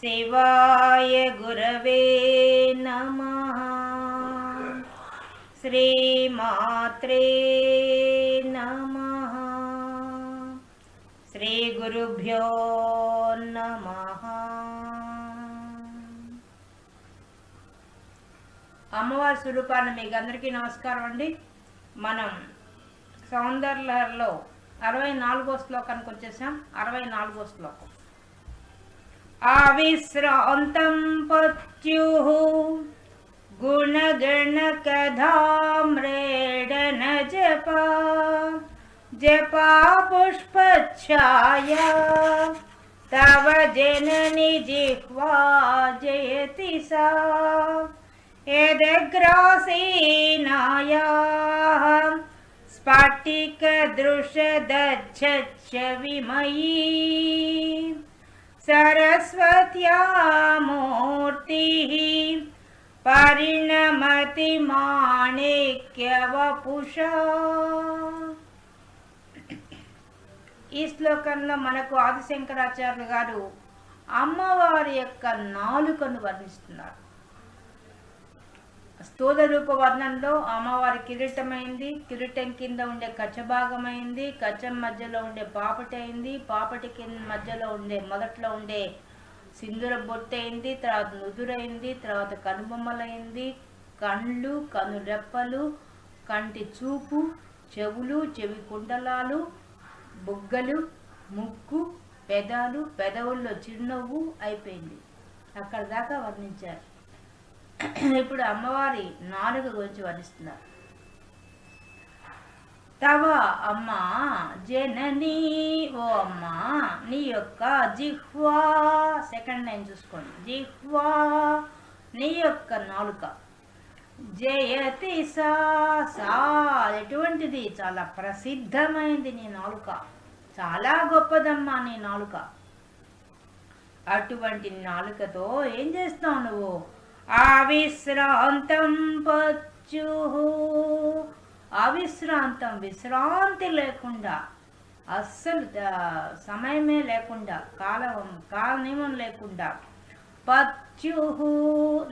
శివాయ గురవే నమ శ్రీమాత్రే నమ శ్రీ గురుభ్యో నమ అమ్మవారి స్వరూపాన్ని మీకు అందరికీ నమస్కారం అండి. మనం సౌందర్యలో అరవై నాలుగో శ్లోకానికి వచ్చేసాం. అరవై నాలుగో శ్లోకం. आविश्रान्तं पत्युः। गुणगणकधाम्रेडन जपा जपा पुष्पच्छाया तव जननि जिह्वा जयति सा। यदग्रासीनायाः स्फटिकदृशदच्छ विमयी। सरस्वत्या मूर्तिः परिणमति మాణిక్యవపుషా ఈ శ్లోకంలో మనకు ఆదిశంకరాచార్యులు గారు అమ్మవారి యొక్క నాలుకను వర్ణిస్తున్నారు స్థూల రూప వర్ణంలో అమ్మవారి కిరీటమైంది కిరీటం కింద ఉండే కచ్చభాగమైంది కచ్చం మధ్యలో ఉండే పాపటి అయింది పాపటి కింద మధ్యలో ఉండే మొదట్లో ఉండే సింధుర బొట్టయింది తర్వాత నుదురైంది తర్వాత కనుబొమ్మలైంది కండ్లు కనురెప్పలు కంటి చూపు చెవులు చెవి కుండలాలు బుగ్గలు ముక్కు పెదాలు పెదవుల్లో చిరునవ్వు అయిపోయింది. అక్కడ దాకా వర్ణించారు. ఇప్పుడు అమ్మవారి నాలుగు గురించి వర్ణిస్తున్నారు. తవ అమ్మ జనని ఓ అమ్మ నీ యొక్క జిహ్వా. సెకండ్ లైన్ చూసుకోండి. జిహ్వా నీ యొక్క నాలుక. జయతి సా సా. ఎటువంటిది? చాలా ప్రసిద్ధమైంది నీ నాలుక. చాలా గొప్పదమ్మా నీ నాలుక. అటువంటి నాలుకతో ఏం చేస్తావు నువ్వు? అవిశ్రాంతం పచ్చు. అవిశ్రాంతం విశ్రాంతి లేకుండా అస్సలు సమయమే లేకుండా కాలం కాలనియమం లేకుండా పత్యుహు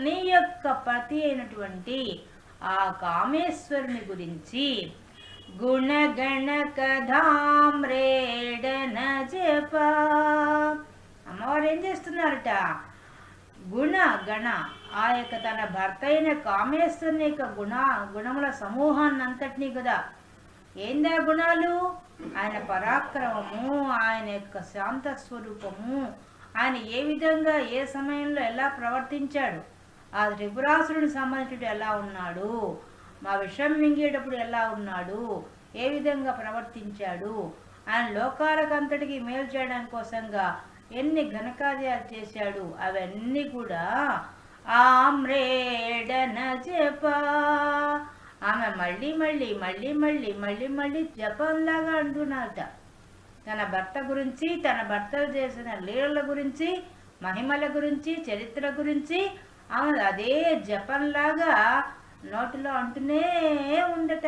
నీ యొక్క పతి అయినటువంటి ఆ కామేశ్వరుని గురించి గుణగణ కథామ్రేడన జప. అమ్మవారు ఏం చేస్తున్నారట? గుణ గణ ఆ యొక్క తన భర్త అయిన కామేశ్వరుని యొక్క గుణ గుణముల సమూహాన్ని అంతటినీ కదా ఏందా గుణాలు? ఆయన పరాక్రమము ఆయన యొక్క శాంత స్వరూపము. ఆయన ఏ విధంగా ఏ సమయంలో ఎలా ప్రవర్తించాడు? ఆ త్రిపురాసురుని సంబంధించి ఎలా ఉన్నాడు? మా విషయం మింగేటప్పుడు ఎలా ఉన్నాడు? ఏ విధంగా ప్రవర్తించాడు? ఆయన లోకాలకంతటికి మేలు చేయడం కోసంగా ఎన్ని ఘనకార్యాలు చేశాడు? అవన్నీ కూడా ఆమ్రేడన జప. ఆమె మళ్ళీ మళ్ళీ మళ్ళీ మళ్ళీ మళ్ళీ మళ్ళీ జపంలాగా అంటున్నారట. తన భర్త గురించి తన భర్త చేసిన లీలల గురించి మహిమల గురించి చరిత్ర గురించి ఆమె అదే జపంలాగా నోటిలో అంటూనే ఉండట.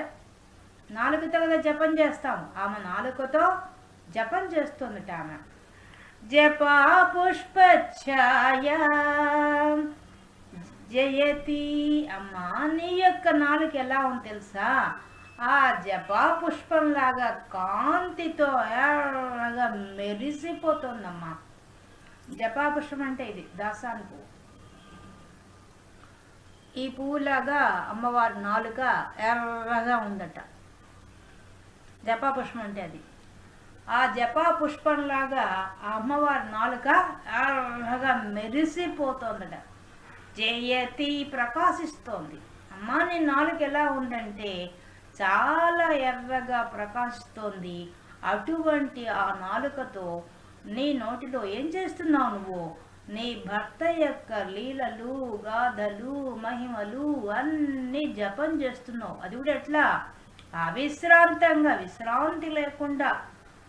నాలుగుతో కదా జపం చేస్తాం. ఆమె నాలుకతో జపం చేస్తుందట ఆమె. జపా పుష్పఛాయ. జయతి అమ్మా నీ యొక్క నాలుక ఎలా ఉంది తెలుసా? ఆ జపా పుష్పంలాగా కాంతితో ఎర్రగా మెరిసిపోతుందమ్మా. జపా పుష్పం అంటే ఇది దాసాని పువ్వు ఈ పువ్వులాగా అమ్మవారి నాలుక ఎర్రగా ఉందట. జపా పుష్పం అంటే అది. ఆ జపా పుష్పంలాగా ఆ అమ్మవారి నాలుక ఎర్రగా మెరిసిపోతోందట. జయతి ప్రకాశిస్తోంది. అమ్మ నీ నాలుక ఎలా ఉందంటే చాలా ఎర్రగా ప్రకాశిస్తోంది. అటువంటి ఆ నాలుకతో నీ నోటిలో ఏం చేస్తున్నావు నువ్వు? నీ భర్త యొక్క లీలలు గాథలు మహిమలు అన్నీ జపం చేస్తున్నావు. అది కూడా ఎట్లా? అవిశ్రాంతంగా విశ్రాంతి లేకుండా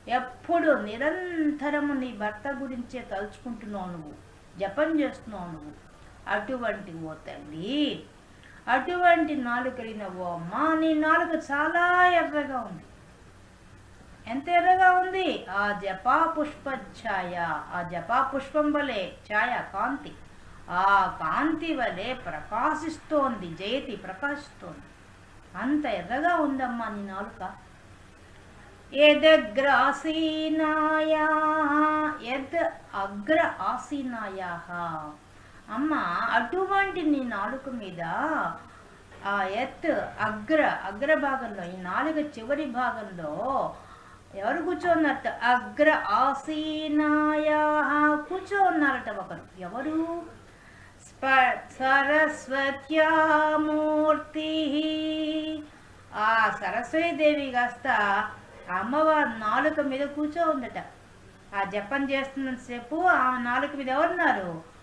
ఎప్పుడు నిరంతరము నీ భర్త గురించే తలుచుకుంటున్నావు నువ్వు. జపం చేస్తున్నావు నువ్వు. అటువంటి ఓ అటువంటి నాలుక కలిగిన ఓ అమ్మ నీ నాలుక చాలా ఎర్రగా ఉంది. ఎంత ఎర్రగా ఉంది? ఆ జపా పుష్ప ఛాయ ఆ జపా పుష్పం వలె ఛాయ కాంతి. ఆ కాంతి వలె ప్రకాశిస్తోంది జయతి ప్రకాశిస్తోంది. అంత ఎర్రగా ఉందమ్మా నీ నాలుక. ఎదగ్రాసీనాయా ఎద్ అగ్ర ఆసీనాయా అమ్మ అటువంటి నీ నాలుక మీద ఆ ఎత్ అగ్ర అగ్ర భాగంలో ఈ నాలుక చివరి భాగంలో ఎవరు కూర్చోన్నట్టు అగ్ర ఆసీనాయా. కూర్చోన్నారట ఒకరు. ఎవరు? సరస్వత్యామూర్తి. ఆ సరస్వతీదేవి కాస్త అమ్మవారి నాలుక మీద కూర్చో ఉందట. ఆ జపం చేస్తున్నంతసేపు ఆ నాలుక మీద ఎవరున్నారు?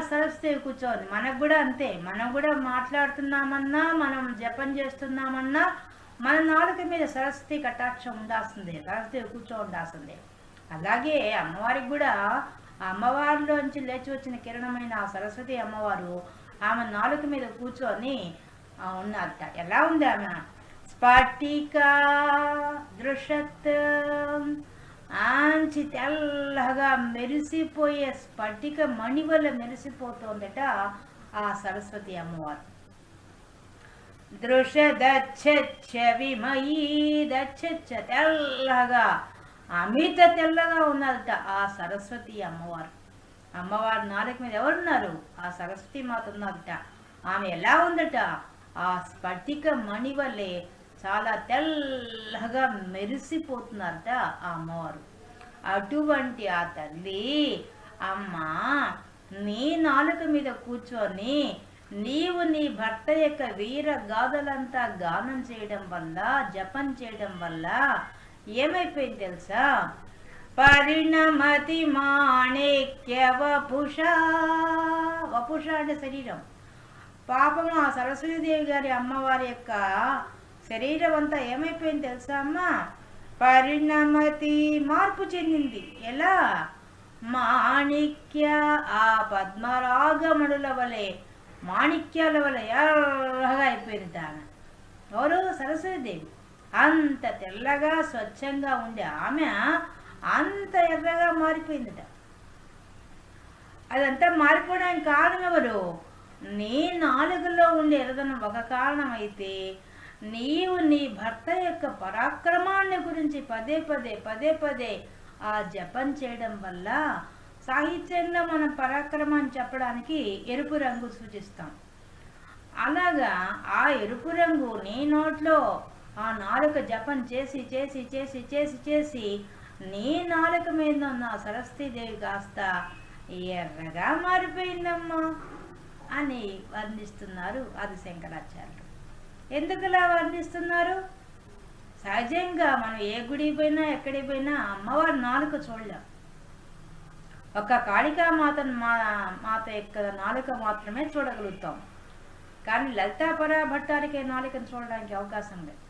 సరస్వతి కూర్చోంది. మనకు కూడా అంతే. మనం కూడా మాట్లాడుతున్నామన్నా మనం జపం చేస్తున్నామన్నా మన నాలుక మీద సరస్వతి కటాక్షం ఉండాల్సిందే. సరస్వతి కూర్చో ఉండాల్సిందే. అలాగే అమ్మవారికి కూడా అమ్మవారిలోంచి లేచి వచ్చిన కిరణమైన ఆ సరస్వతి అమ్మవారు ఆమె నాలుక మీద కూర్చొని ఆ, ఉన్నారట. ఎలా ఉంది ఆమె? స్ఫటిక దృషత్ ఆంచి తెల్లగా మెరిసిపోయే స్ఫటిక మణి వల్ల మెరిసిపోతోందట ఆ సరస్వతి అమ్మవారు. దృశ దచ్చ విమయీ దచ్చ తెల్లగా అమిత తెల్లగా ఉన్నదట ఆ సరస్వతి అమ్మవారు. అమ్మవారి నాలుగు మీద ఎవరున్నారు? ఆ సరస్వతి మాత ఉన్నదట. ఆమె ఎలా ఉందట? ఆ స్ఫటిక మణి వల్లే చాలా తెల్లగా మెరిసిపోతున్నారట ఆ అమ్మవారు. అటువంటి ఆ తల్లి అమ్మా నీ నాలుక మీద కూర్చొని నీవు నీ భర్త యొక్క వీర గాథలంతా గానం చేయడం వల్ల జపం చేయడం వల్ల ఏమైపోయింది తెలుసా? పరిణమతి మాణిక్య వపుష వపుష అంటే శరీరం. పాపం ఆ సరస్వతీదేవి గారి అమ్మవారి యొక్క శరీరం అంతా ఏమైపోయింది తెలుసా అమ్మా? పరిణమతి మార్పు చెందింది. ఎలా? మాణిక్య ఆ పద్మరాగమణుల వలె మాణిక్యాల వలె ఎర్రగా అయిపోయింది ఆమె ఎవరు? సరస్వతిదేవి. అంత తెల్లగా స్వచ్ఛంగా ఉండే ఆమె అంత ఎర్రగా మారిపోయిందట. అదంతా మారిపోవడానికి కారణం ఎవరు? నీ నాలుగులో ఉండే ఎర్రదనం ఒక కారణం అయితే నీవు నీ భర్త యొక్క పరాక్రమాన్ని గురించి పదే పదే పదే పదే ఆ జపం చేయడం వల్ల సాహిత్యంలో మనం పరాక్రమాన్ని చెప్పడానికి ఎరుపు రంగు సూచిస్తాం. అలాగా ఆ ఎరుపు రంగు నీ నోట్లో ఆ నాలుక జపం చేసి చేసి చేసి చేసి చేసి నీ నాలుక మీద ఉన్న సరస్వతీదేవి కాస్త ఎర్రగా మారిపోయిందమ్మా అని వర్ణిస్తున్నారు అది శంకరాచార్యులు. ఎందుకులా వర్ణిస్తున్నారు? సహజంగా మనం ఏ గుడికి పోయినా ఎక్కడికి పోయినా అమ్మవారి నాలుక చూడలేం. ఒక కాళికా మాతను మా మాత యొక్క నాలుక మాత్రమే చూడగలుగుతాం. కానీ లలితాపరా భట్టారికే నాలుకను చూడడానికి అవకాశం లేదు.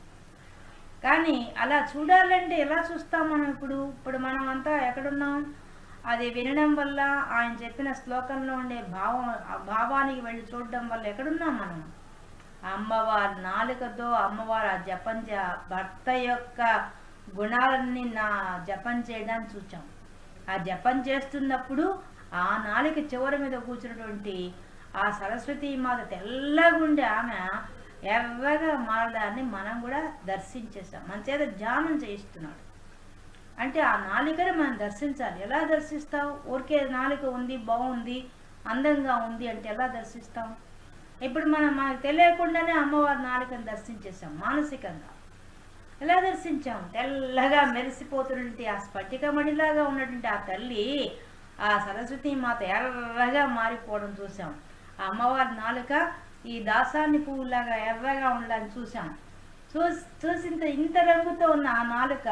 కానీ అలా చూడాలంటే ఎలా చూస్తాం మనం ఇప్పుడు? ఇప్పుడు మనం అంతా ఎక్కడున్నాం? అది వినడం వల్ల ఆయన చెప్పిన శ్లోకంలో ఉండే భావం భావానికి వెళ్ళి చూడడం వల్ల ఎక్కడున్నాం మనం? అమ్మవారి నాలుకతో అమ్మవారు ఆ జపం చే- భర్త యొక్క గుణాలన్నీ నా జపం చేయడానికి చూచాం. ఆ జపం చేస్తున్నప్పుడు ఆ నాలుక చివరి మీద కూర్చున్నటువంటి ఆ సరస్వతి మాత తెల్లగుండే ఆమె ఎర్రగా మారడాన్ని మనం కూడా దర్శించేస్తాం మన చేత ధ్యానం చేయిస్తున్నాడు. అంటే ఆ నాలికని మనం దర్శించాలి. ఎలా దర్శిస్తావు ఊరికే నాలిక ఉంది బాగుంది అందంగా ఉంది అంటే ఎలా దర్శిస్తాం? ఇప్పుడు మనం మనకు తెలియకుండానే అమ్మవారి నాలుకని దర్శించేసాం మానసికంగా. ఎలా దర్శించాం? తెల్లగా మెరిసిపోతున్నటువంటి ఆ స్ఫటికమణిలాగా ఉన్నటువంటి ఆ తల్లి ఆ సరస్వతి మాత ఎర్రగా మారిపోవడం చూసాం ఆ అమ్మవారి నాలుక ఈ దాసాన్ని పువ్వులాగా ఎర్రగా ఉండాలని చూసాం చూసి చూసింత ఇంత రంగుతో ఉన్న ఆ నాలుక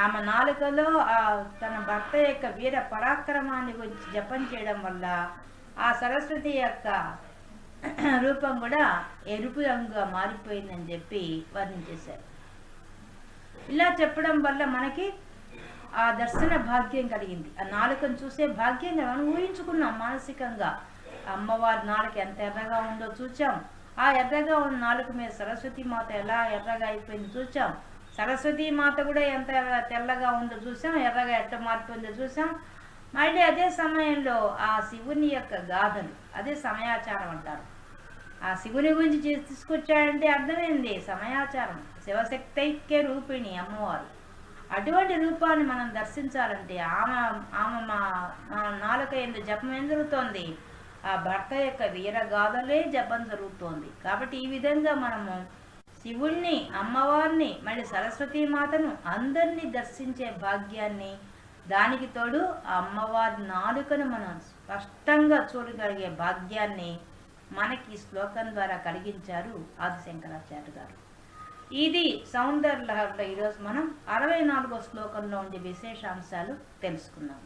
ఆమె నాలుకలో ఆ తన భర్త యొక్క వీర పరాక్రమాన్ని గురించి జపం చేయడం వల్ల ఆ సరస్వతి యొక్క రూపం కూడా ఎరుపు రంగుగా మారిపోయిందని చెప్పి వర్ణించేశారు ఇలా చెప్పడం వల్ల మనకి ఆ దర్శన భాగ్యం కలిగింది. ఆ నాలుకను చూసే భాగ్యంగా మనం ఊహించుకున్నాం మానసికంగా. అమ్మవారి నాలుక ఎంత ఎర్రగా ఉందో చూచాం. ఆ ఎర్రగా ఉన్న నాలుక మీద సరస్వతి మాత ఎలా ఎర్రగా అయిపోయిందో చూచాం. సరస్వతి మాత కూడా ఎంత తెల్లగా ఉందో చూసాం ఎర్రగా ఎట్ట మారిపోయిందో చూసాం. మళ్ళీ అదే సమయంలో ఆ శివుని యొక్క గాథలు అదే సమయాచారం అంటారు. ఆ శివుని గురించి తీసుకొచ్చాడంటే అర్థమైంది. సమయాచారం. శివశక్తైక్య రూపిణి అమ్మవారు. అటువంటి రూపాన్ని మనం దర్శించాలంటే ఆమె ఆమె మా నాలుక ఎందు జపం ఏం జరుగుతోంది ఆ భర్త యొక్క వీరగాథలే జపం జరుగుతోంది. కాబట్టి ఈ విధంగా మనము శివుణ్ణి అమ్మవారిని మళ్ళీ సరస్వతీ మాతను అందరినీ దర్శించే భాగ్యాన్ని దానికి తోడు ఆ అమ్మవారి నాలుకను మనం స్పష్టంగా చూడగలిగే భాగ్యాన్ని మనకి శ్లోకం ద్వారా కలిగించారు ఆదిశంకరాచార్య గారు. ఇది సౌందర్య లహర్లో ఈరోజు మనం అరవై నాలుగో శ్లోకంలో ఉండే విశేషాంశాలు తెలుసుకున్నాం